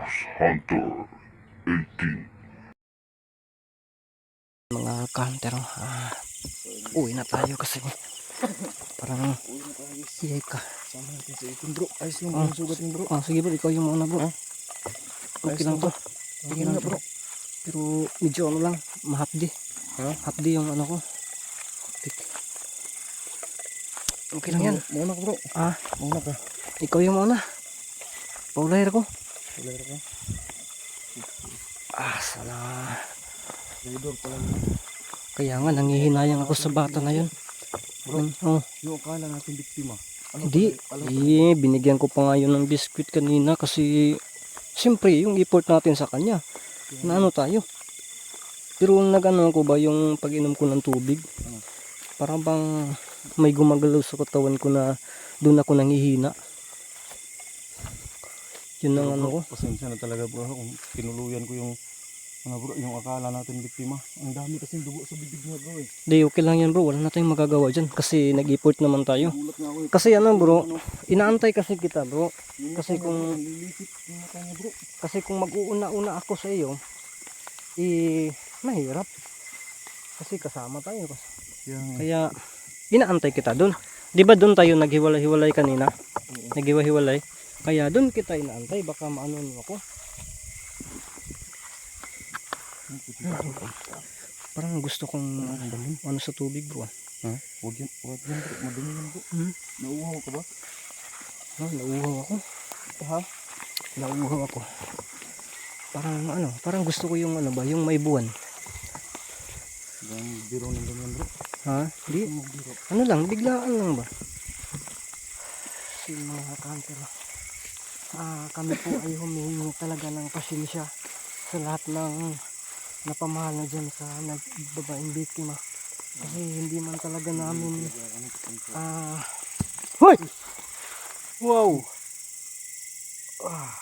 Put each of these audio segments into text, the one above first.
Ghost Hunter 18. mga counter ah, uwi na tayo kasi parang iyay ka Sama natin sa itin bro. Ayos yung Ah. oh. sugat mo bro. ah, sige bro ikaw yung muna bro okay Ayos lang to okay lang bro. pero medyo ano lang mahapdi Ha? hapdi yung ano ko okay lang yan Mauna ka bro. ah Mauna ka. ikaw yung muna paulayer ko Wala ka. ah sana Trader pala. kaya nga nangihinayang ako sa bata na yun Bro. Oh. Yung akala natin biktima. Ano Hindi, eh, binigyan ko pa nga yun ng biscuit kanina kasi siyempre yung effort natin sa kanya, na ano tayo. Pero nagano ko ba yung pag-inom ko ng tubig, Ano? parang bang may gumagalaw sa katawan ko na doon ako nangihina. Yun ang ano ko. Pasensya na talaga bro kung tinuluyan ko yung ano bro, yung akala natin biktima. Ang dami kasing dugo sa bibig niya bro eh. Di, okay lang yan bro, wala na tayong magagawa dyan kasi nag-effort naman tayo. Eh. Kasi ano bro, Ano, inaantay kasi kita bro. kasi kung-. Kasi kung mag-uuna-una ako sa iyo, eh, mahirap. Kasi kasama tayo. Yan. Kaya, inaantay kita doon. Di ba doon tayo naghiwalay-hiwalay kanina? Naghiwa-hiwalay. Kaya doon kita inaantay. Baka maano ako. Parang gusto kong ano sa tubig bro. Ha? Huwag yan, huwag yan bro. Madumi yan bro. Hmm? Nauuhaw ka ba? Ah, nauuhaw ako. Ha? Nauuhaw ako. Parang ano, parang gusto ko yung ano ba, yung may buwan. Yan, biro ng ganyan bro. Ha? Di, Ano lang, biglaan lang ba? Si mga kanter. Ah, kami po ay humihingi talaga ng pasensya sa lahat ng napamahal na dyan sa nagbabaeng biktima. Kasi hindi man talaga namin ah Hoy! Wow! Ah.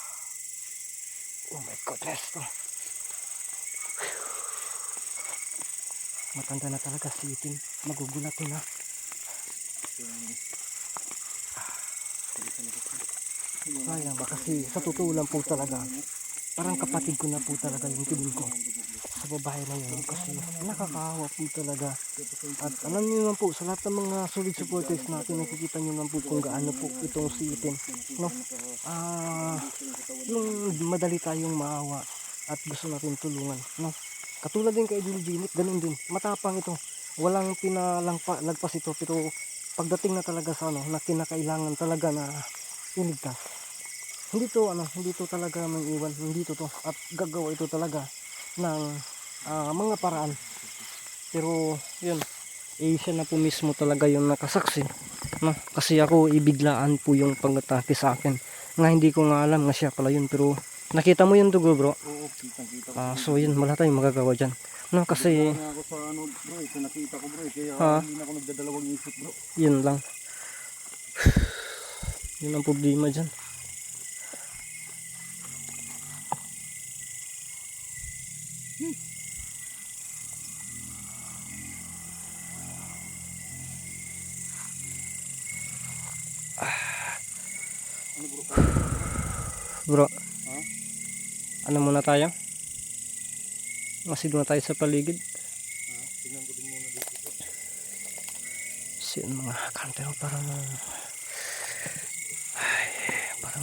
Oh my goodness. Matanda na talaga si Itin. Magugulatin na. Sayang ba kasi sa totoo lang po talaga parang kapatid ko na po talaga yung tingin ko sa babae na yun. Kasi nakakahawa po talaga. At alam niyo naman po sa lahat ng mga solid supporters natin nakikita niyo naman po kung gaano po itong si Itin no? Ah yung madali tayong maawa at gusto natin tulungan no? Katulad din kay Idol Ginit ganun din. Matapang ito. Walang pinalangpa lagpas ito. Pero pagdating na talaga sa ano na kinakailangan talaga na iligtas hindi to ano hindi to talaga mang iwan. Hindi to to. At gagawa ito talaga ng ah, mga paraan. Pero yun eh siya na po mismo talaga yung nakasaksi no? kasi ako ibiglaan po yung pagtatake sa akin. Nga hindi ko nga alam nga siya pala yun pero nakita mo yung dugo bro? Oo, kitang-kita ko. Ah, so yun wala tayong magagawa dyan no? Kasi ako sa ano bro, eh, nakita ko bro, eh, kaya Ha? hindi na ako nagdadalawang isip bro. yun lang yun ang problema dyan Ano bro? bro Ha? ano muna tayo masid na tayo sa paligid Ha? Tingnan ko din muna dito. yung mga kantero parang ay,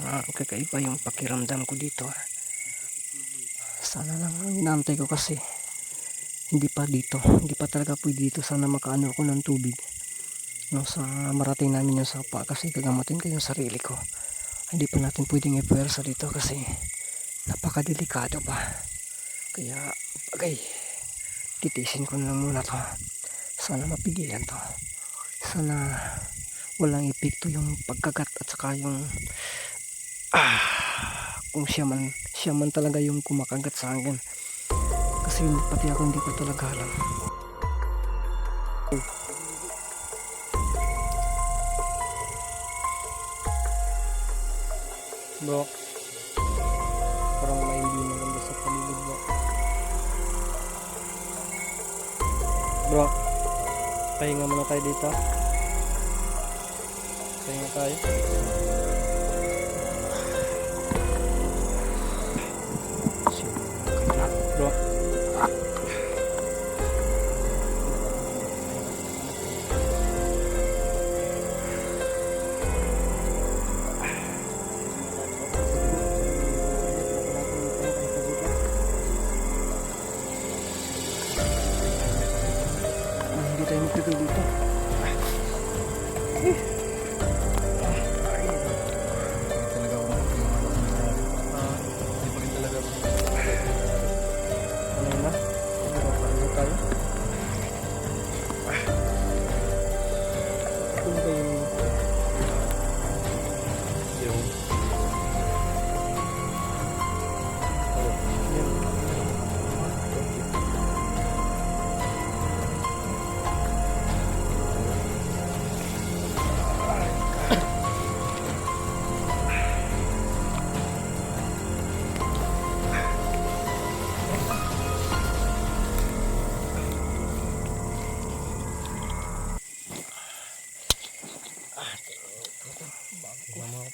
ah, kakaiba yung pakiramdam ko dito sana lang ang inaantay ko kasi hindi pa dito. Hindi pa talaga pwede dito. Sana makaano ako ng tubig. No, sa marating namin yung sapa kasi gagamatin ko yung sarili ko. Hindi pa natin pwedeng ipuwersa dito kasi napakadelikado pa kaya bagay titisin ko na lang muna to. Sana mapigilan to. Sana walang epekto yung pagkagat at saka yung ah, kung siya man siya man talaga yung kumakagat sa akin. Kasi pati ako hindi ko talaga alam. Bro parang may hindi maganda sa paligid bro bro pahinga muna tayo dito. Pahinga tayo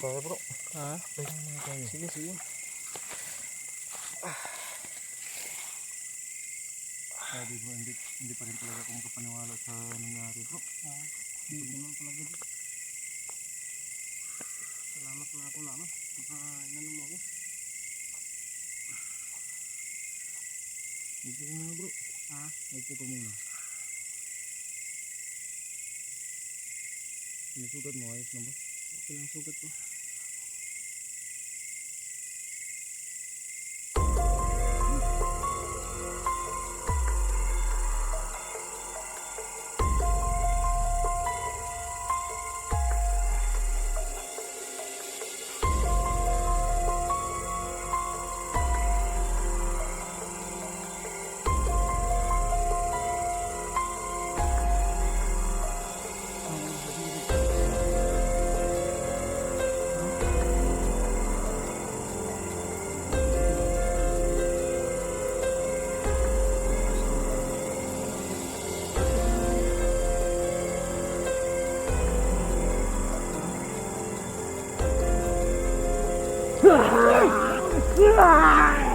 tayo bro. Ha? Tama tayo. Sige, sige. Sabi mo, hindi, hindi pa rin talaga ako makapaniwala sa nangyari bro. Hindi naman talaga dito. Salamat na ako na ano. Naka, nanom ako. Dito ko muna bro. Ha? Dito ko muna. Yung sugat mo, ayos na ba? Okay lang sugat ko. Bis. Sa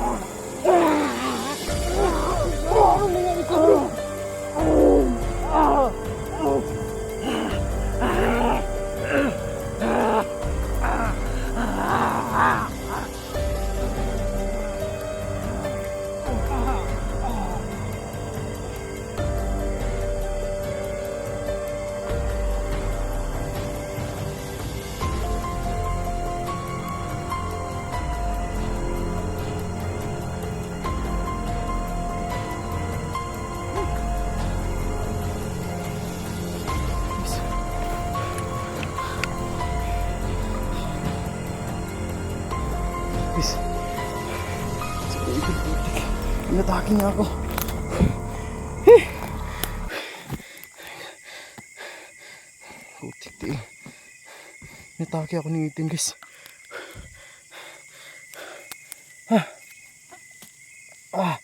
putik. Inatake niya ako. Putik di. Inatake ako ng itin guys. Ah. Ah.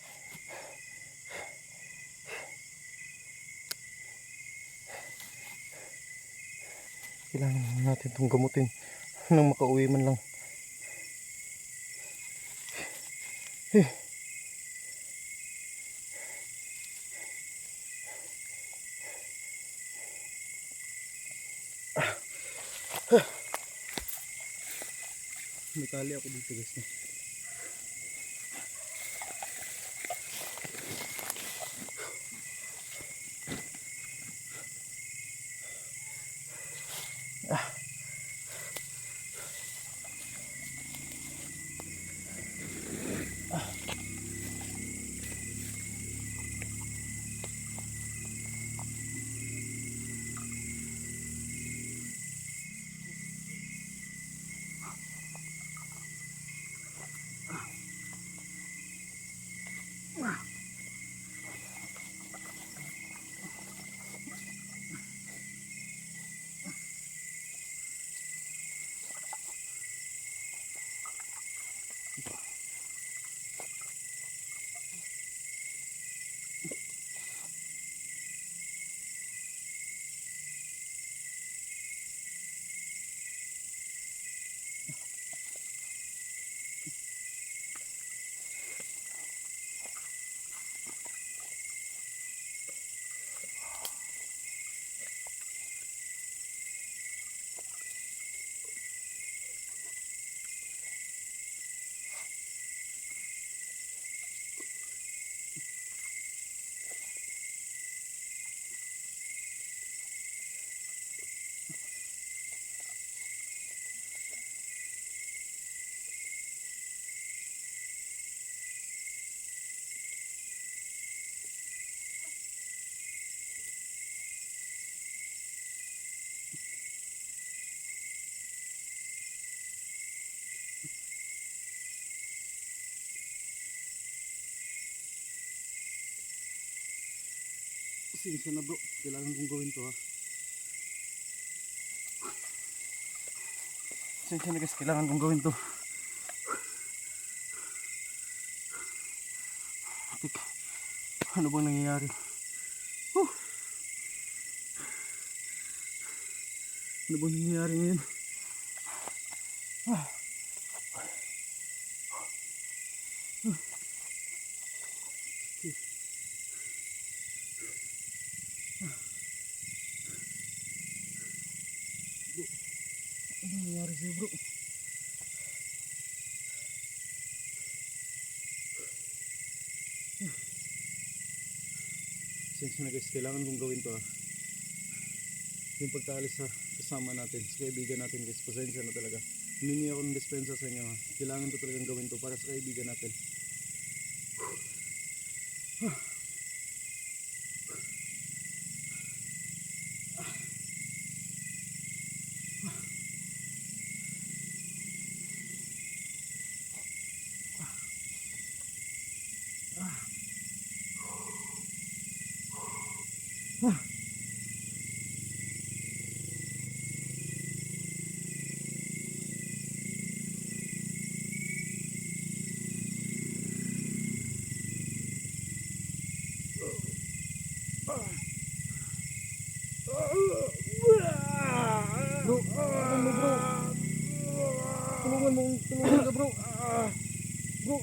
Kailangan natin itong gamutin nang makauwi man lang. May tali ako dito guys. Pasensya na bro, kailangan kong gawin to ha. Pasensya na guys, kailangan kong gawin to. Tik, ano bang nangyayari? Huh. Ano bang nangyayari ngayon? Ah. Ano nangyayari sa'yo bro? Since na guys, kailangan kong gawin to ah. Yung pagkaalis sa kasama natin, sa kaibigan natin guys, pasensya na talaga. Humingi ako ng dispensa sa inyo ha. Kailangan to talagang gawin to para sa kaibigan natin. Bro, tulungan mo bro. Tulungan mo, tulungan ka bro. Bro.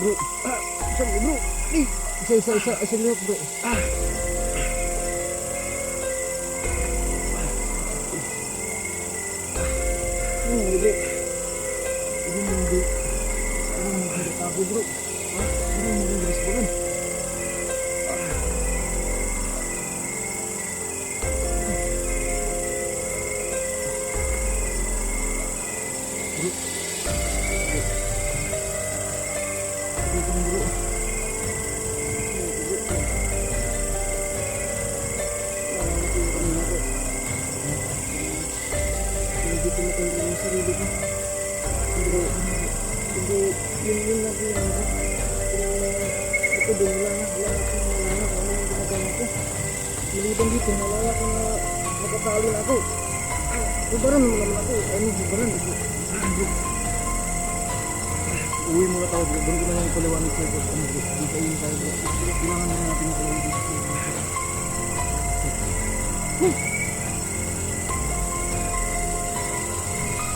Bro, ah, mo bro. Eh, isa, isa, isa, isa lang bro. Ah. Ano mo bro? Ano mo bro? Ano mo bro? Dito mo bro. Hindi ko makontrol yung sarili ko. Pero, hindi, yun yun lang po yung ano. Ito din, wala na, wala na, wala na, wala na yung ginagawa ko. Maliban dito, nalala ko na nakatalo na ako. Bubaran mo naman ako. Ano, bubaran. Uwi muna tayo bro, doon ko na yung paliwanag sa'yo bro. Ano bro, dito yung tayo bro. Kailangan na natin yung paliwanag dito.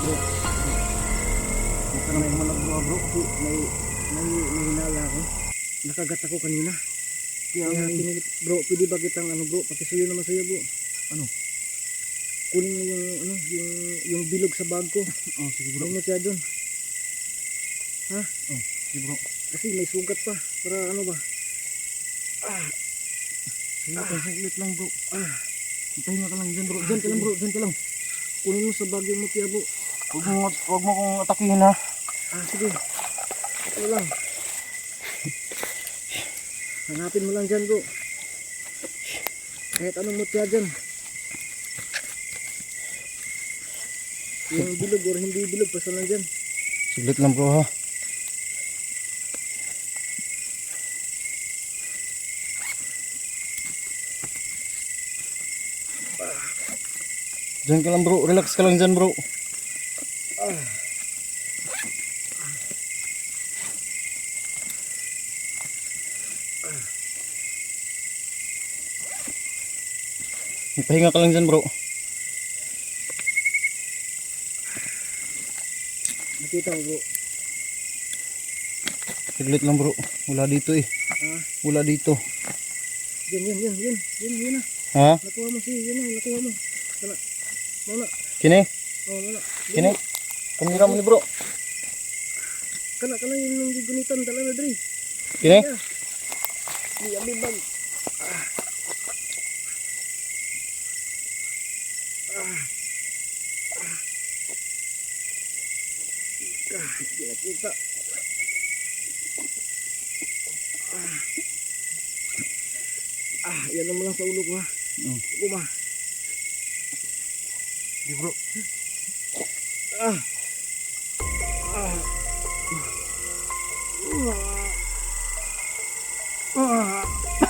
Bro, huwag ka na may ah, bro, kasi may, may, may hinala ako. Nakagat ako kanina. Kaya nga pinilit, bro, pwede ba kitang ano bro, pakisuyo naman sa'yo bro. Ano? Kunin mo yung, ano, yung, yung bilog sa bag ko. Oh, sige bro. Huwag mo siya dun. Sige bro. Kasi may sugat pa. Para ano ba? Sige ah. saglit lang bro. Ah. Pahinga ka lang dyan bro. Dyan ka lang bro. Dyan ka lang. Kunin mo sa bag yung mutya bro. Huwag mo, huwag mo kong atakihin ha. Ah, sige. Ito lang. Hanapin mo lang dyan bro. Kahit anong mutya dyan. Yung bilog or hindi bilog, basta lang dyan. Saglit lang bro ha. Diyan ka lang bro, relax ka lang dyan bro. Pahinga ka lang dyan bro. Nakita mo bro. Saglit lang bro. Wala dito eh. Ah, Wala dito. yan, yan, yan, yan. Yan, yan na. Ha? Nakuha mo si, yan na, nakuha mo. Sana. Muna. Kini? Oh, muna. Kini? Kamera mo ni bro. Kana, kana yung gigunitan, dala na dre. Kini? Di, abibag. Ah. Ah. Hindi nakita. Ah. Ah, yan mo lang sa ulo ko ha. Mm. Kuma. Di bro. Ah. Ah. Ah.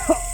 Bro.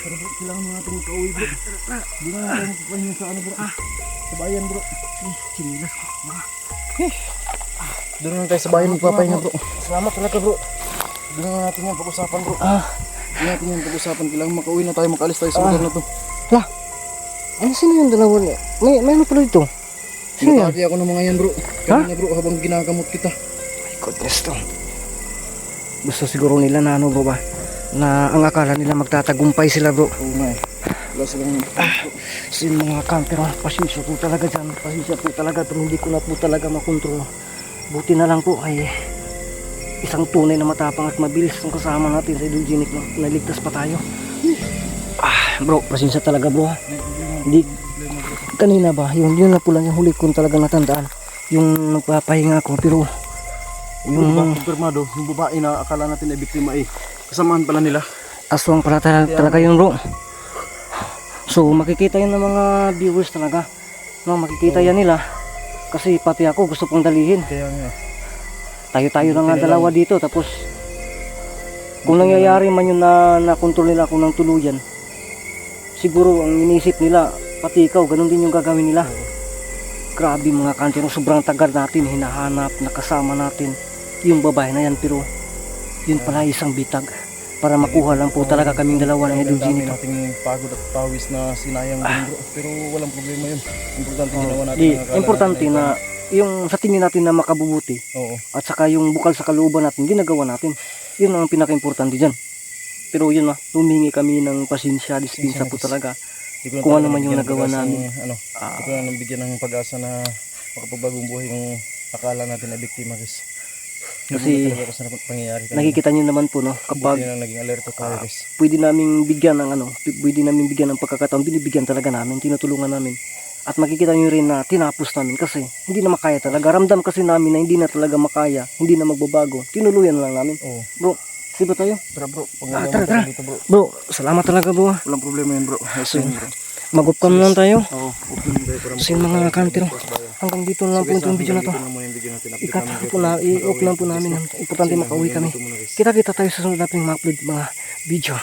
Pero bro, kailangan mo natin makauwi bro. Di na natin magpapahinga sa ano bro. Sa bayan bro. Sinilas ko. Doon na tayo sa bayan magpapahinga bro. Salamat talaga bro. Doon na natin yan pag-usapan bro. Ah. Doon natin yan pag-usapan. Kailangan makauwi na tayo, makaalis tayo sa Ah. lugar na to. Ano sino yung dalawa niya? May, may ano pala dito? Sino yan? Ako ng mga yan bro. Kanina bro, habang ginagamot kita. My goodness to. Gusto siguro nila na ano bro ba? Na ang akala nila magtatagumpay sila bro. Oo nga eh. Wala silang... So yung mga camper, ah, pasensya po talaga dyan. Pasensya po talaga pero hindi ko na po talaga makontrol. Buti na lang po ay isang tunay na matapang at mabilis ang kasama natin sa Idulgenic no? Naligtas pa tayo. Ah, bro, pasensya talaga bro. ha. Hindi, kanina ba, yun, yun na po lang yung huli kong talaga natandaan. Yung nagpapahinga ako pero Yung yung konfirmado, yung babae na akala natin ay biktima eh. Kasamahan pala nila. aswang pala talaga, talaga yun bro. So makikita yun ng mga viewers talaga. No, makikita yan nila. Kasi pati ako gusto pong dalihin. Kaya nga. Tayo-tayo na nga Buti dalawa dito tapos kung nangyayari man yun na nakontrol nila ako ng tuluyan, siguro ang iniisip nila, pati ikaw, ganun din yung gagawin nila. Grabe mga kantino, sobrang tagal natin, hinahanap, nakasama natin yung babae na yan, pero yun pala isang bitag para makuha lang po talaga kaming dalawa ng Ang Edul dami nito. nating pagod at pawis na sinayang din bro. Pero walang problema yun. Importante ginawa natin Di, ang importante na yung sa tingin natin na makabubuti Oo. at saka yung bukal sa kalooban natin, ginagawa natin. Yun ang pinaka-importante dyan. Pero yun na, humingi kami ng pasensya, dispensa po talaga. Kung ano man yung nagawa namin. Ano, Ah, di ko na nabigyan ng pag-asa na makapagbagong buhay yung akala natin na biktima guys. Kasi nakikita nyo naman po no, kapag na naging alerto tayo guys. pwede naming bigyan ng ano, pwede naming bigyan ng pagkakataon, binibigyan talaga namin, tinutulungan namin. At makikita nyo rin na tinapos namin kasi hindi na makaya talaga. Ramdam kasi namin na hindi na talaga makaya, hindi na magbabago. Tinuluyan na lang namin. Oo. Bro, siba tayo? Tara bro, Ah, tara, tara. dito bro. Bro, salamat talaga bro. ah. Walang problema yun bro. Ayos yun bro. Mag-up ka muna tayo. Oo, okay lang tayo para Kasi yung mga kantiro, hanggang dito lang po itong video na to. Ikat po na, i-off lang po namin. Importante makauwi kami. Kita-kita tayo sa sunod nating ma-upload mga video.